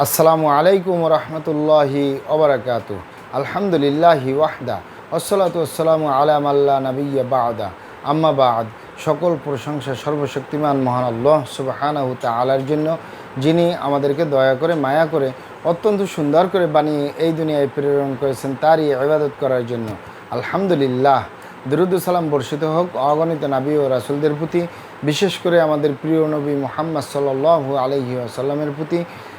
আসসালামু আলাইকুম রহমতুল্লাহি ওবরাকাত। আলহামদুলিল্লাহি ওয়াহদা আসসালাতু আসসালামু আলাম আল্লাহ নবিয়া বাদা। আম্মা বাদ, সকল প্রশংসা সর্বশক্তিমান মহান আল্লাহ সুবাহানাহু তালার জন্য, যিনি আমাদেরকে দয়া করে, মায়া করে, অত্যন্ত সুন্দর করে বানিয়ে এই দুনিয়ায় প্রেরণ করেছেন, তারই ইবাদত করার জন্য। আলহামদুলিল্লাহ। সালাম বর্ষিত হোক, অগণিত নাবী ও রাসুলদের প্রতি, বিশেষ করে আমাদের প্রিয় নবী মোহাম্মদ সাল্লাহ আলহি আসাল্লামের প্রতি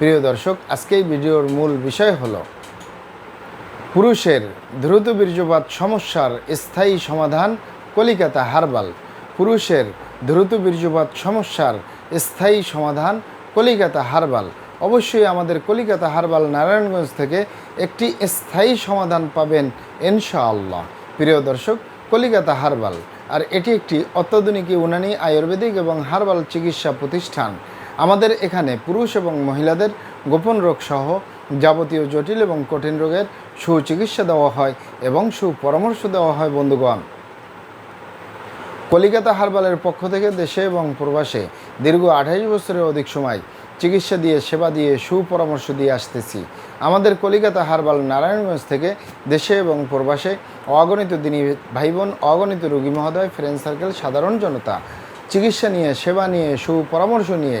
প্রিয় দর্শক আজকে ভিডিওর মূল বিষয় হল, পুরুষের দ্রুত বীর্যপাত সমস্যার স্থায়ী সমাধান কলিকাতা হারবাল। পুরুষের দ্রুত বীর্যপাত সমস্যার স্থায়ী সমাধান কলিকাতা হারবাল। অবশ্যই আমাদের কলিকাতা হারবাল নারায়ণগঞ্জ থেকে একটি স্থায়ী সমাধান পাবেন ইনশাআল্লাহ। প্রিয় দর্শক, কলিকাতা হারবাল, আর এটি একটি অত্যাধুনিক ইউনানি আয়ুর্বেদিক এবং হারবাল চিকিৎসা প্রতিষ্ঠান। আমাদের এখানে পুরুষ এবং মহিলাদের গোপন রোগ সহ যাবতীয় জটিল এবং কঠিন রোগের সুচিকিৎসা দেওয়া হয় এবং সুপরামর্শ দেওয়া হয় বন্ধুগণ। কলিকাতা হারবালের পক্ষ থেকে দেশে এবং প্রবাসে দীর্ঘ আঠাইশ বছরের অধিক সময় চিকিৎসা দিয়ে, সেবা দিয়ে, সুপরামর্শ দিয়ে আসতেছি। আমাদের কলিকাতা হারবাল নারায়ণগঞ্জ থেকে দেশে এবং প্রবাসে অগণিত দিনী ভাই বোন অগণিত রোগী মহোদয়, ফ্রেন্ড সার্কেল, সাধারণ জনতা চিকিৎসা নিয়ে, সেবা নিয়ে, সুপরামর্শ নিয়ে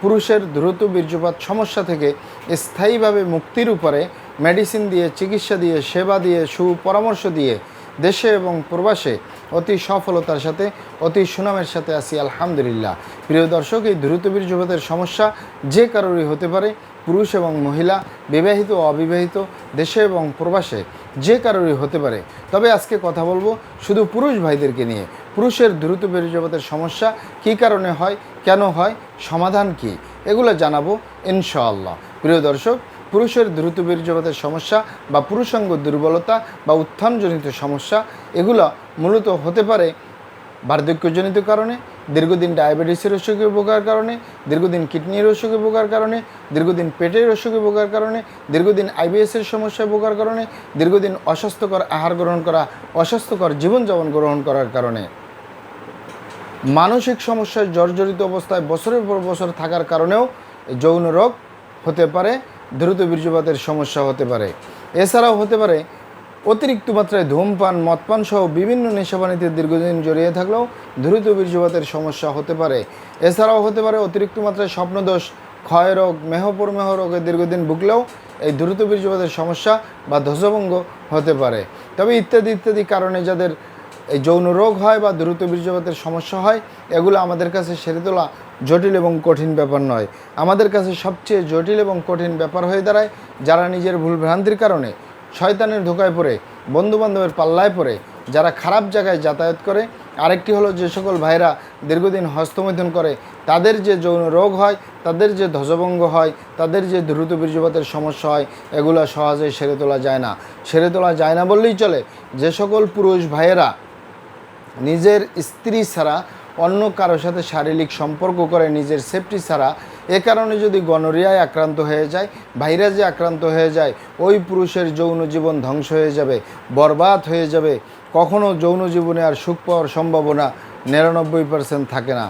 পুরুষের দ্রুত বীর্যপাত সমস্যা থেকে স্থায়ীভাবে মুক্তির উপরে মেডিসিন দিয়ে, চিকিৎসা দিয়ে, সেবা দিয়ে, সুপরামর্শ দিয়ে দেশে এবং প্রবাসে অতি সফলতার সাথে, অতি সুনামের সাথে আসি আলহামদুলিল্লাহ। প্রিয় দর্শক, এই দ্রুত বীর্যপাতের সমস্যা যে কারোরই হতে পারে, পুরুষ এবং মহিলা, বিবাহিত ও অবিবাহিত, দেশে এবং প্রবাসে যে কারোরই হতে পারে। তবে আজকে কথা বলব শুধু পুরুষ ভাইদেরকে নিয়ে। পুরুষের দ্রুত বীর্যপাতের সমস্যা কী কারণে হয়, কেন হয়, সমাধান কি, এগুলো জানাব ইনশাআল্লাহ। প্রিয় দর্শক, পুরুষের দ্রুত বীর্যপাতের সমস্যা বা পুরুষাঙ্গ দুর্বলতা বা উত্থানজনিত সমস্যা, এগুলো মূলত হতে পারে বার্ধক্যজনিত কারণে, দীর্ঘদিন ডায়াবেটিসের অসুখে ভোগার কারণে, দীর্ঘদিন কিডনির অসুখে ভোগার কারণে, দীর্ঘদিন পেটের অসুখে ভোগার কারণে, দীর্ঘদিন আইবিএসের সমস্যায় ভোগার কারণে, দীর্ঘদিন অস্বাস্থ্যকর আহার গ্রহণ করা, অস্বাস্থ্যকর জীবনযাপন গ্রহণ করার কারণে। মানসিক সমস্যায় জর্জরিত অবস্থায় বছরের পর বছর থাকার কারণেও যৌন রোগ হতে পারে, দ্রুত বীর্যপাতের সমস্যা হতে পারে। এছাড়াও হতে পারে অতিরিক্ত মাত্রায় ধূমপান, মদপান সহ বিভিন্ন নেশাবানিতে দীর্ঘদিন জড়িয়ে থাকলেও দ্রুত বীর্যপাতের সমস্যা হতে পারে। এছাড়াও হতে পারে অতিরিক্ত মাত্রায় স্বপ্নদোষ ক্ষয় রোগ মেহপরমেহ রোগে দীর্ঘদিন ভুগলেও এই দ্রুত বীর্যপাতের সমস্যা বা ধ্বজভঙ্গ হতে পারে। তবে ইত্যাদি ইত্যাদি কারণে যাদের এই যৌন রোগ হয় বা দ্রুত বীর্যপাতের সমস্যা হয়, এগুলো আমাদের কাছে সেরে তোলা জটিল এবং কঠিন ব্যাপার নয়। আমাদের কাছে সবচেয়ে জটিল এবং কঠিন ব্যাপার হয়ে দাঁড়ায় যারা নিজের ভুল ভ্রান্তির কারণে শয়তানের ধোকায় পড়ে, বন্ধুবান্ধবের পাল্লায় পড়ে, যারা খারাপ জায়গায় যাতায়াত করে। আরেকটি হলো যে সকল ভাইরা দীর্ঘদিন হস্তমৈথুন করে, তাদের যে যৌন রোগ হয়, তাদের যে ধ্বজভঙ্গ হয়, তাদের যে দ্রুত বীর্যপাতের সমস্যা হয়, এগুলো সহজে সেরে তোলা যায় না। সেরে তোলা যায় না বললেই চলে, যে সকল পুরুষ ভাইয়েরা নিজের স্ত্রী ছাড়া অন্য কারোর সাথে শারীরিক সম্পর্ক করে নিজের সেফটি ছাড়া, এ কারণে যদি গনোরিয়ায় আক্রান্ত হয়ে যায় ভাইরাসে আক্রান্ত হয়ে যায়, ওই পুরুষের যৌন জীবন ধ্বংস হয়ে যাবে, বরবাদ হয়ে যাবে। কখনো যৌন জীবনে আর সুখ পাওয়ার সম্ভাবনা নিরানব্বই পার্সেন্ট থাকে না।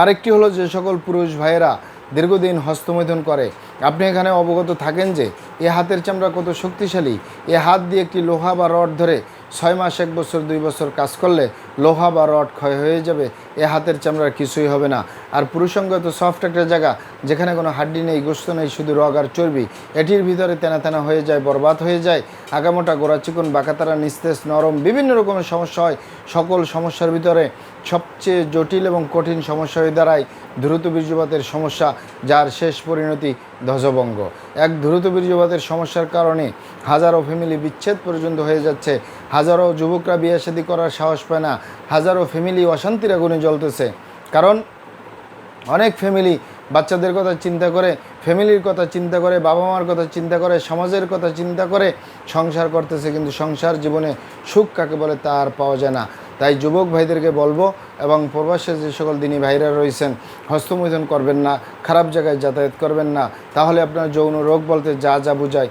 আরেকটি হলো যে সকল পুরুষ ভাইয়েরা দীর্ঘদিন হস্তমৈথুন করে। আপনি এখানে অবগত থাকেন যে, এ হাতের চামড়া কত শক্তিশালী। এ হাত দিয়ে একটি লোহা বা রড ধরে ছয় মাস, এক বছর, দুই বছর কাজ করলে লোহা বা রড ক্ষয় হয়ে যাবে, এ হাতের চামড়ার কিছুই হবে না। আর পুরুষঙ্গত সফট একটা জায়গা যেখানে কোনো হাড্ডি নেই, গোস্ত নেই, শুধু রগ আর চর্বি, এটির ভিতরে তেনা তেনা হয়ে যায়, বরবাদ হয়ে যায়, আগামোটা গোড়া চিকন, বাঁকাতারা, নিস্তেজ, নরম, বিভিন্ন রকমের সমস্যা হয়। সকল সমস্যার ভিতরে সবচেয়ে জটিল এবং কঠিন সমস্যা হয়ে দাঁড়ায় দ্রুত বীর্যপাতের সমস্যা, যার শেষ পরিণতি ধ্বজভঙ্গ। এক দ্রুত বীর্যপাতের সমস্যার কারণে হাজারো ফ্যামিলি বিচ্ছেদ পর্যন্ত হয়ে যাচ্ছে। হাজারো যুবকরা বিয়ে শাদী করার সাহস পায় না। হাজারো ফ্যামিলি অশান্তির আগুনে জ্বলতেছে। কারণ অনেক ফ্যামিলি বাচ্চাদের কথা চিন্তা করে ফ্যামিলির কথা চিন্তা করে বাবা মার কথা চিন্তা করে, সমাজের কথা চিন্তা করে সংসার করতেছে। কিন্তু সংসার জীবনে সুখ কাকে বলে তা আর পাওয়া যায় না। তাই যুবক ভাইদেরকে বলব এবং প্রবাসে যে সকল দিনী ভাইরা রয়েছেন, হস্তমৈথন করবেন না, খারাপ জায়গায় যাতায়াত করবেন না। তাহলে আপনার যৌন রোগ বলতে যা যা বুঝায়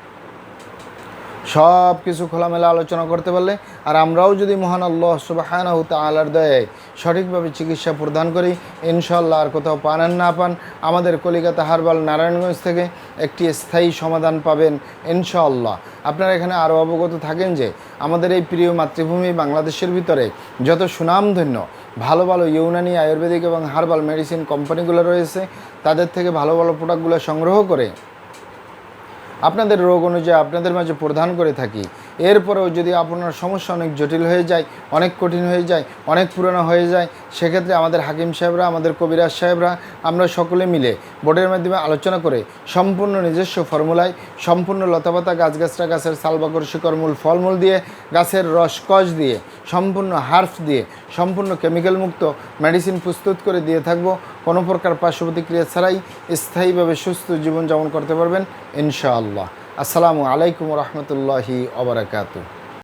সব কিছু খোলামেলা আলোচনা করতে পারলে, আর আমরাও যদি মহান আল্লাহ সুবাহানাহু তাআলার দয়ায় সঠিকভাবে চিকিৎসা প্রদান করি ইনশাল্লাহ আর কোথাও পান আর না পান, আমাদের কলিকাতা হারবাল নারায়ণগঞ্জ থেকে একটি স্থায়ী সমাধান পাবেন ইনশাআল্লাহ। আপনারা এখানে আরও অবগত থাকেন যে, আমাদের এই প্রিয় মাতৃভূমি বাংলাদেশের ভিতরে যত সুনামধন্য, ভালো ভালো ইউনানি, আয়ুর্বেদিক এবং হার্বাল মেডিসিন কোম্পানিগুলো রয়েছে, তাদের থেকে ভালো ভালো প্রোডাক্টগুলো সংগ্রহ করে আপনাদের রোগ অনুযায়ী আপনাদের মাঝে প্রদান করে থাকি। এরপরেও যদি আপনার সমস্যা অনেক জটিল হয়ে যায়, অনেক কঠিন হয়ে যায়, অনেক পুরনো হয়ে যায়, সেক্ষেত্রে আমাদের হাকিম সাহেবরা, আমাদের কবিরাজ সাহেবরা, আমরা সকলে মিলে বোর্ডের মাধ্যমে আলোচনা করে সম্পূর্ণ নিজস্ব ফর্মুলায়, সম্পূর্ণ লতাপাতা গাছগাছরা গাছের সালবাকর শিকড় মূল, ফলমূল দিয়ে, গাছের রস কষ দিয়ে, সম্পূর্ণ হার্ফ দিয়ে, সম্পূর্ণ কেমিক্যাল মুক্ত মেডিসিন প্রস্তুত করে দিয়ে থাকব। কোনো প্রকার পার্শ্ব প্রতিক্রিয়া ছাড়াই স্থায়ীভাবে সুস্থ জীবনযাপন করতে পারবেন, ইনশাআল্লাহ। আসসালামু আলাইকুম রহমতুল্লাহি অবরাকাতু